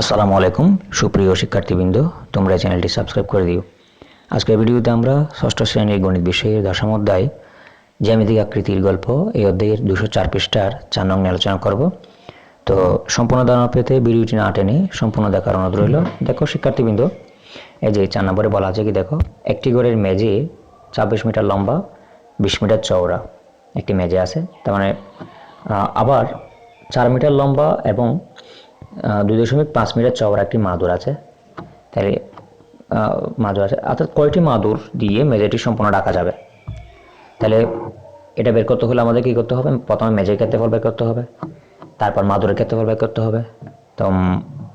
আসসালামু আলাইকুম, সুপ্রিয় শিক্ষার্থীবৃন্দ, তোমরা চ্যানেলটি সাবস্ক্রাইব করে দিও। আজকের ভিডিওতে আমরা ষষ্ঠ শ্রেণির গণিত বিষয়ের দশম অধ্যায়, জ্যামিতিক আকৃতির গল্প, এই অধ্যায়ের দুশো চার পৃষ্ঠার চার নং আলোচনা করব। তো সম্পূর্ণ ধারণা পেতে ভিডিওটি না টেনে সম্পূর্ণ দেখার অনুরোধ রইল। দেখো শিক্ষার্থীবৃন্দ, এই যে চার নম্বরে বলা আছে কি দেখো, একটি ঘরের মেঝে ছাব্বিশ মিটার লম্বা, বিশ মিটার চওড়া একটি মেঝে আছে। তার মানে আবার চার মিটার লম্বা এবং দুই দশমিক পাঁচ মিটার চওড়া একটি মাদুর আছে। তাহলে মাদুর আছে। অর্থাৎ কয়টি মাদুর দিয়ে মেঝেটি সম্পূর্ণ ঢাকা যাবে? তাহলে এটা বের করতে হলে আমাদের কি করতে হবে? প্রথমে মেঝের ক্ষেত্রফল বের করতে হবে, তারপর মাদুরের ক্ষেত্রফল বের করতে হবে। তো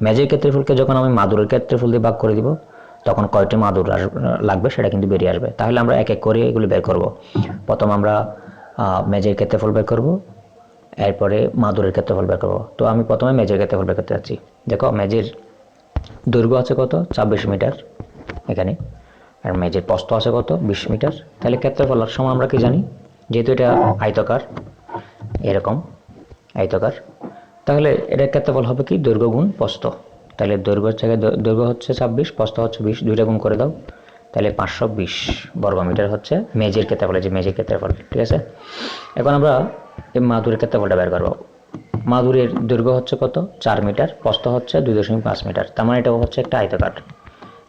মেঝের ক্ষেত্রফলকে যখন আমি মাদুরের ক্ষেত্রফল দিয়ে ভাগ করে দিব, তখন কয়টি মাদুর লাগবে সেটা কিন্তু বেরিয়ে আসবে। তাহলে আমরা এক এক করে এগুলি বের করব। প্রথম আমরা মেঝের ক্ষেত্রফল বের করব এরপরে মাদুরের ক্ষেত্রফল বের করব। তো আমি প্রথমে মেজের ক্ষেত্রফল বের করতে যাচ্ছি। দেখো, মেজের দৈর্ঘ্য আছে কত? ছাব্বিশ মিটার এখানে। আর মেজের প্রস্থ আছে কত? বিশ মিটার। তাহলে ক্ষেত্রফলের সময় আমরা কি জানি? যেহেতু এটা আয়তকার, এরকম আয়তকার, তাহলে এটার ক্ষেত্রফল হবে কি? দৈর্ঘ্য গুণ প্রস্থ। তাহলে দৈর্ঘ্যের জায়গায় দৈর্ঘ্য হচ্ছে ছাব্বিশ, প্রস্থ হচ্ছে বিশ, দুইটা গুণ করে দাও। তাহলে পাঁচশো বিশ বর্গমিটার হচ্ছে মেজের ক্ষেত্রফল, এই যে মেজের ক্ষেত্রফল, ঠিক আছে? এখন আমরা এই মাদুরের ক্ষেত্রফলটা বের করব। মাদুরের দৈর্ঘ্য হচ্ছে কত? চার মিটার, প্রস্থ হচ্ছে দুই দশমিক পাঁচ মিটার। তার মানে এটা হচ্ছে একটা আয়তকার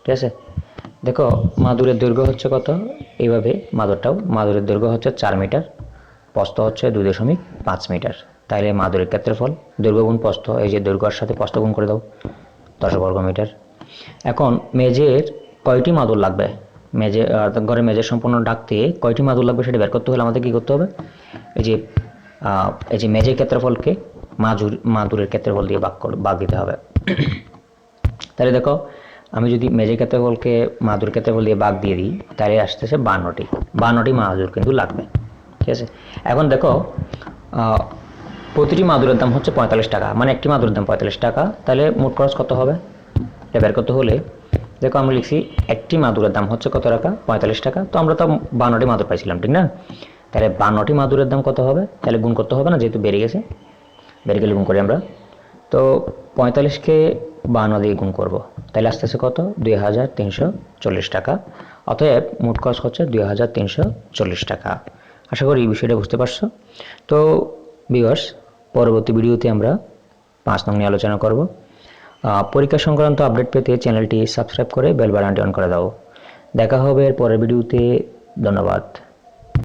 ঠিক আছে? দেখো, মাদুরের দৈর্ঘ্য হচ্ছে কত? এইভাবে মাদুরটাও, মাদুরের দৈর্ঘ্য হচ্ছে চার মিটার, প্রস্থ হচ্ছে দুই দশমিক পাঁচ মিটার। তাইলে মাদুরের ক্ষেত্রফল, দৈর্ঘ্য গুণ প্রস্থ, এই যে দৈর্ঘ্যের সাথে প্রস্থ গুণ করে দাও দশ বর্গ মিটার। এখন মেজের কয়টি মাদুর লাগবে? মেজে ঘরে মেজের সম্পূর্ণ ডাকতে কয়টি মাদুর লাগবে সেটা বের করতে হলে আমাদের কী করতে হবে? এই যে এই যে মেজের ক্ষেত্রফলকে মাজুর মাদুরের ক্ষেত্রফল দিয়ে ভাগ ভাগ দিতে হবে। তাহলে দেখো, আমি যদি মেজের ক্ষেত্রফলকে মাদুর ক্ষেত্রফল দিয়ে ভাগ দিয়ে দিই, তাহলে আসতেছে বান্নটি। বান্নটি মাদুর কিন্তু লাগবে। ঠিক আছে? এখন দেখো প্রতিটি মাদুরের দাম হচ্ছে পঁয়তাল্লিশ টাকা। মানে একটি মাদুরের দাম পঁয়তাল্লিশ টাকা। তাহলে মোট খরচ কত হবে? এটা বের করতে হলে, দেখো আমরা লিখছি, একটি মাদুরের দাম হচ্ছে কত টাকা? পঁয়তাল্লিশ টাকা। তো আমরা তো বান্নটি মাদুর পাইছিলাম, ঠিক না? তাহলে বান্নটি মাদুরের দাম কত হবে? তাহলে গুণ করতে হবে না, যেহেতু বেড়ে গেছে। বেড়ে গেলে গুণ করি আমরা। তো পঁয়তাল্লিশকে বান্ন দিয়ে গুণ করব। তাহলে আস্তে আস্তে কত? দুই হাজার তিনশো চল্লিশ টাকা। অতএব মোট খরচ হচ্ছে দুই হাজার তিনশো চল্লিশ টাকা। আশা করি এই বিষয়টা বুঝতে পারছ। তো বিভার্স পরবর্তী ভিডিওতে আমরা পাঁচ নং নিয়ে আলোচনা করব। পরীক্ষা সংক্রান্ত আপডেট পেতে চ্যানেলটি সাবস্ক্রাইব করে বেল বাটনটি অন করে দাও। দেখা হবে এর পরের ভিডিওতে। ধন্যবাদ।